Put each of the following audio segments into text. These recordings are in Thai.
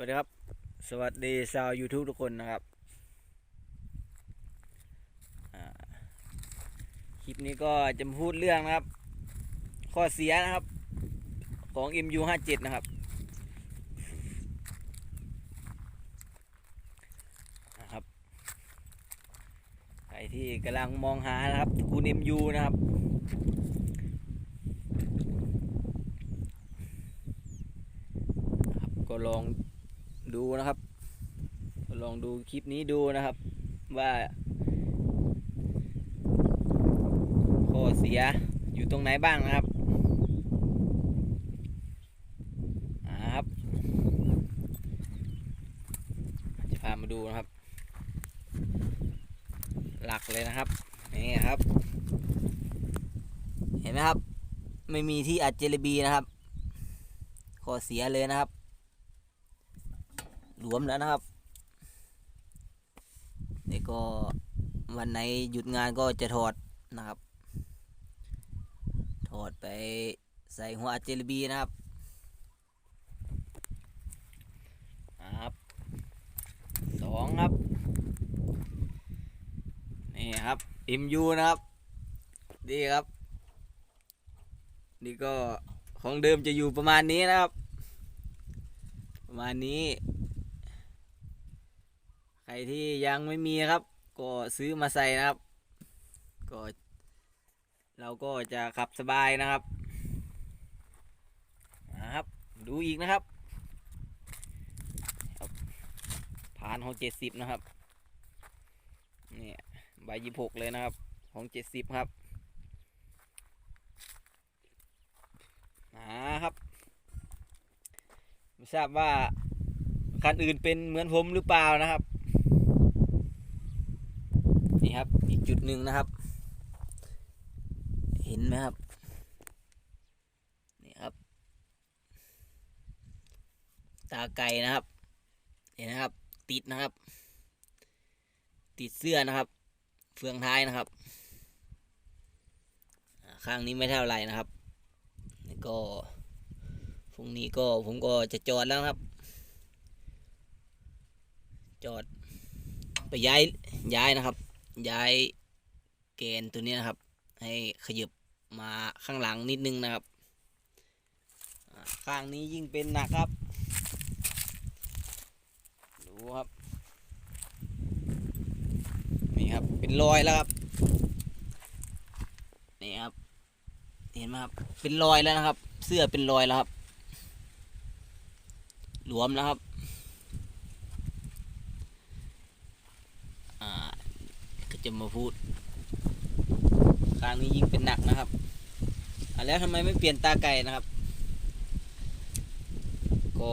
วัสดีครับ สวัสดีชาว YouTube ทุกคนนะครับ คลิปนี้ก็จะพูดเรื่องนะครับ ข้อเสียนะครับ ของ MU57 นะครับ นะครับ ใครที่กำลังมองหานะครับตระกูล MU นะครับก็ลอง ดูนะครับ ลองดูคลิปนี้ดูนะครับ ว่าข้อเสียอยู่ตรงไหนบ้างนะครับอ่าครับ จะพามาดูนะครับ หลักเลยนะครับนี่ครับ เห็นไหมครับ ไม่มีที่อัดเจลบีนะครับ ข้อเสียเลยนะครับ หลวมแล้วนะครับนี่ก็วันไหนหยุดงานก็จะถอดนะครับ ถอดไปใส่หัวเจลบีนะครับครับสองครับ นี่ครับ MU นะครับ ดีครับ นี่ก็ของเดิมจะอยู่ประมาณนี้นะครับ ประมาณนี้ ใครที่ยังไม่มีครับ ก็ซื้อมาใส่นะครับ ก็ เราก็จะขับสบายนะครับนะครับ ดูอีกนะครับผ่านของเจ็ดสิบนะครับเนี่ยใบยี่หกเลยนะครับ ของเจ็ดสิบครับนะครับไม่ทราบว่าคันอื่นเป็นเหมือนผมหรือเปล่านะครับ ครับ อีกจุดหนึ่งนะครับ เห็นไหมครับนี่ครับ ตาไก่นะครับ เห็นนะครับ ติดนะครับ ติดเสื้อนะครับ เฟืองท้ายนะครับข้างนี้ไม่เท่าไรนะครับก็พรุ่งนี้ก็ผมก็จะจอดแล้วครับ จอดไปย้ายย้ายนะครับ ย้ายเกณฑ์ตัวนี้นะครับ ให้ขยับมาข้างหลังนิดนึงนะครับ ข้างนี้ยิ่งเป็นหนักครับ ดูครับ นี่ครับเป็นรอยแล้วครับ นี่ครับ เห็นไหมครับ เป็นรอยแล้วนะครับ เสื้อเป็นรอยแล้วครับ หลวมแล้วครับ อ่า ก็ จะมาพูดครั้งนี้ยิ่งเป็นหนักนะครับอ่าแล้วทำไมไม่เปลี่ยนตาไก่นะครับ ก็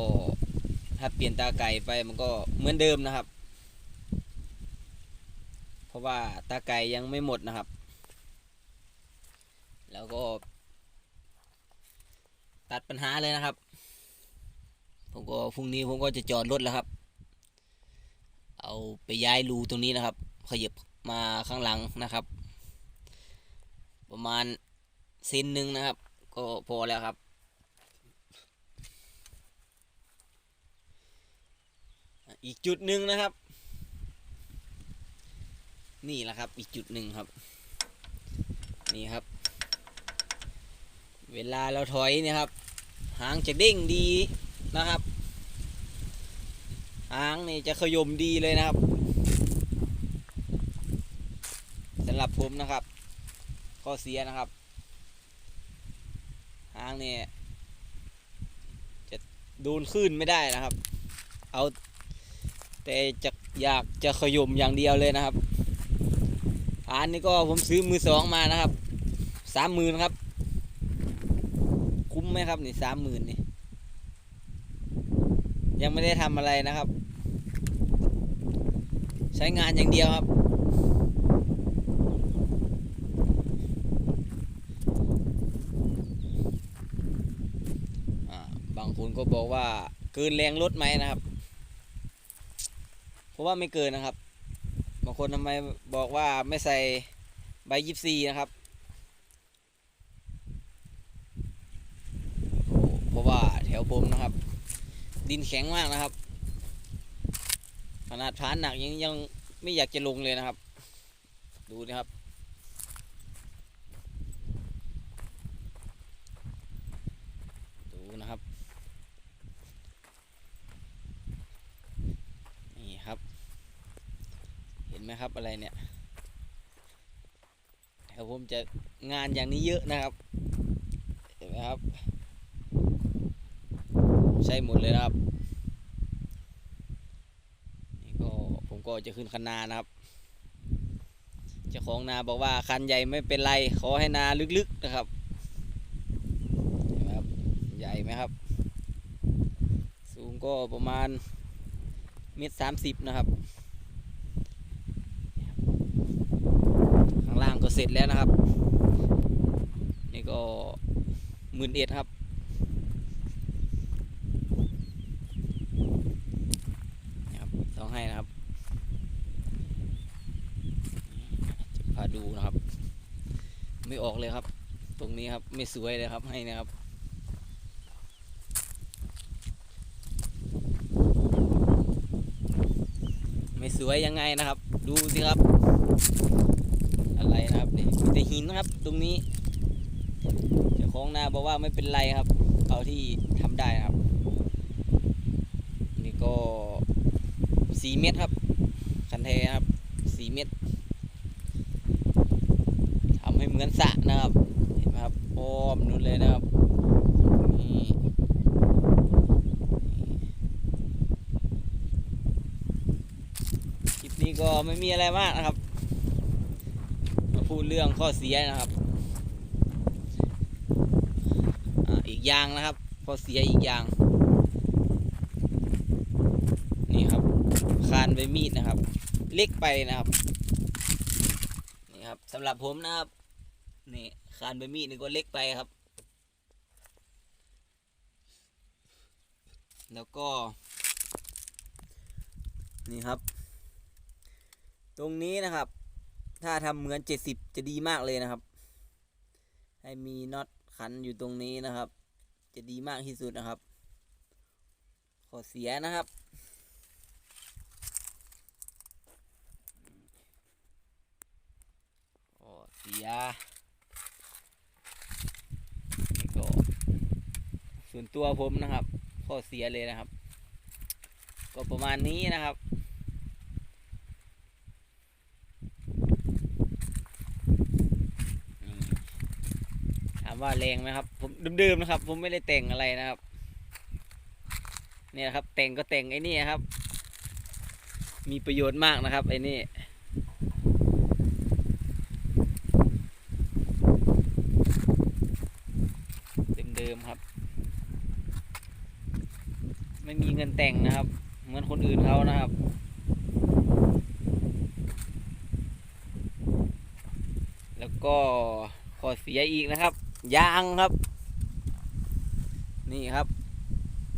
ถ้าเปลี่ยนตาไก่ไปมันก็เหมือนเดิมนะครับ เพราะว่าตาไก่ยังไม่หมดนะครับ แล้วก็ ตัดปัญหาเลยนะครับ ผมก็พรุ่งนี้ผมก็จะจอดรถแล้วครับ เอาไปย้ายรูตรงนี้นะครับ ขยับ มาข้างหลังนะครับ ประมาณเซนหนึ่งนะครับ ก็พอแล้วครับอีกจุดหนึ่งนะครับ นี่แหละครับอีกจุดหนึ่งครับ นี่ครับ เวลาเราถอยเนี่ยครับ หางจะเด้งดีนะครับ หางนี่จะขยมดีเลยนะครับสำหรับผมนะครับ ข้อเสียนะครับหางนี่จะโดนคลื่นไม่ได้นะครับ เอาแต่จะอยากจะขยมอย่างเดียวเลยนะครับอันนี้ก็ผมซื้อมือสองมานะครับสามหมื่นครับ คุ้มไหมครับนี่สามหมื่นนี่ยังไม่ได้ทำอะไรนะครับ ใช้งานอย่างเดียวครับ อ่าบางคน ก็บอกว่าเกินแรงรถไหมนะครับ เพราะว่าไม่เกินนะครับ บางคนทำไมบอกว่าไม่ใส่ใบยิบซีนะครับ เพราะว่าแถวผมนะครับ ดินแข็งมากนะครับ ขนาดพานหนักยังยังไม่อยากจะลงเลยนะครับ ดูนะครับ ดูนะครับ นี่ครับ เห็ นไหมครับอะไรเนี่ยเดี๋ยวผมจะงานอย่างนี้เยอะนะครับเห็นไหมครับ ใช่หมดเลยนะครับนี่ก็ผมก็จะขึ้นคันนานะครับเจ้าของนาบอกว่าคันใหญ่ไม่เป็นไร ขอให้นาลึกๆนะครับเห็นไหมครับใหญ่ไหมครับ สูงก็ประมาณเมตรสามสิบนะครับ ข้างล่างก็ เสร็จแล้วนะครับ นี่ก็หมื่นเอ็ดครับนะครับ ต้องให้นะครับ จะพาดูนะครับ ไม่ออกเลยครับ ตรงนี้ครับไม่สวยเลยครับให้นะครับไม่สวยยังไงนะครับ ดูสิครับ อะไรนะครับนี่มีแต่หินนะครับ ตรงนี้เจ้าของนาบอกว่าไม่เป็นไรครับ เอาที่ทำได้นะครับ นี่ก็สี่เมตรครับ คันเทครับสี่เมตรทำให้เหมือนสระนะครับเห็นไหมครับอ้อมนู่นเลยนะครับนี่คลิปนี้ก็ไม่มีอะไรมากนะครับ พูดเรื่องข้อเสียนะครับออีกอย่างนะครับ ข้อเสียอีกอย่าง นี่ครับ คานใบมีดนะครับ เล็กไปนะครับ นี่ครับสำหรับผมนะครับ นี่คานใบมีดนี่ก็เล็กไปครับ แล้วก็ นี่ครับ ตรงนี้นะครับ ถ้าทำเหมือน70จะดีมากเลยนะครับ ให้มีน็อตขันอยู่ตรงนี้นะครับ จะดีมากที่สุดนะครับ ขอเสียนะครับขอเสียนี่ก็ส่วนตัวผมนะครับ ข้อเสียเลยนะครับ ก็ประมาณนี้นะครับ อืมถาม ว่าแรงไหมครับ ผมเดิมๆนะครับ ผมไม่ได้แต่งอะไรนะครับ เนี่ยครับ แต่งก็แต่งไอ้นี่ครับ มีประโยชน์มากนะครับไอ้นี่เดิมๆครับ ไม่มีเงินแต่งนะครับ เหมือนคนอื่นเขานะครับแล้วก็ขอเสียอีกนะครับ ยางครับ นี่ครับ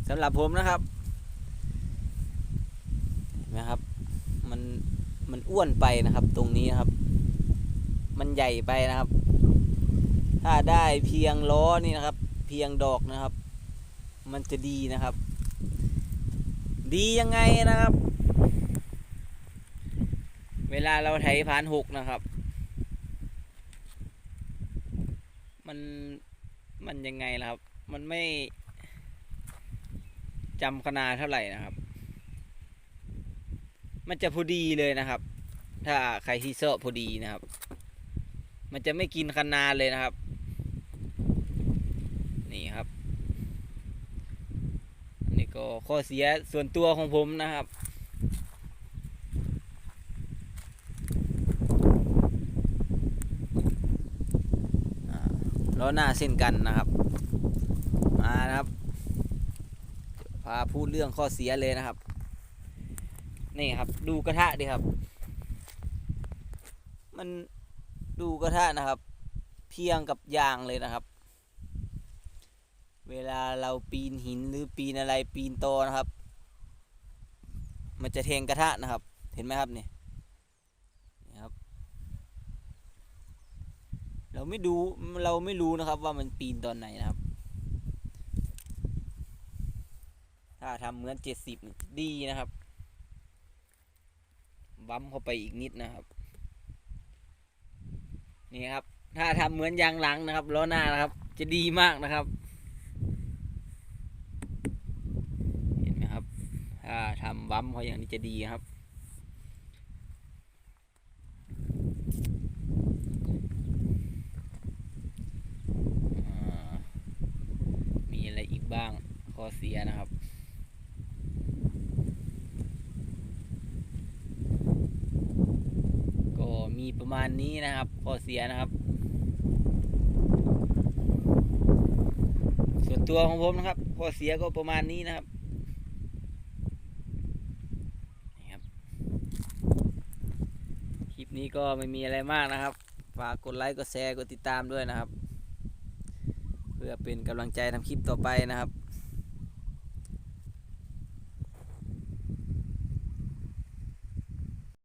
สำหรับผมนะครับเห็นไหมครับ มันมันอ้วนไปนะครับ ตรงนี้นะครับ มันใหญ่ไปนะครับ ถ้าได้เพียงล้อนี่นะครับ เพียงดอกนะครับ มันจะดีนะครับ ดียังไงนะครับ เวลาเราไถผ่านหกนะครับ มันมันยังไงล่ะครับ มันไม่จำขนาดเท่าไหร่นะครับ มันจะพอดีเลยนะครับ ถ้าใครที่เซาะพอดีนะครับ มันจะไม่กินขนาดเลยนะครับ นี่ครับนี่ก็ข้อเสียส่วนตัวของผมนะครับ อ่า ล้อหน้าเส้นกันนะครับมานะครับพาพูดเรื่องข้อเสียเลยนะครับ นี่ครับ ดูกระทะดิครับ มันดูกระทะนะครับ เพียงกับยางเลยนะครับ เวลาเราปีนหินหรือปีนอะไรปีนตอนะครับ มันจะเทงกระทะนะครับ เห็นไหมครับเนี่ยนี่ครับ เราไม่ดูเราไม่รู้นะครับว่ามันปีนตอนไหนนะครับ ถ้าทำเหมือนเจ็ดสิบดีนะครับ บั๊มเข้าไปอีกนิดนะครับ นี่ครับ ถ้าทำเหมือนยางหลังนะครับล้อหน้านะครับ จะดีมากนะครับเห็นไหมครับ ถ้าทำบั๊มเขาอย่างนี้จะดีครับ อ่ามีอะไรอีก บ้างข้อเสียนะครับก็มีประมาณนี้นะครับข้อเสียนะครับ ส่วนตัวของผมนะครับข้อเสียก็ประมาณนี้นะครับนี่ครับคลิปนี้ก็ไม่มีอะไรมากนะครับ ฝากกดไลค์ กดแชร์ กดติดตามด้วยนะครับ พื่อเป็นกำลังใจทำคลิปต่อไปนะครับ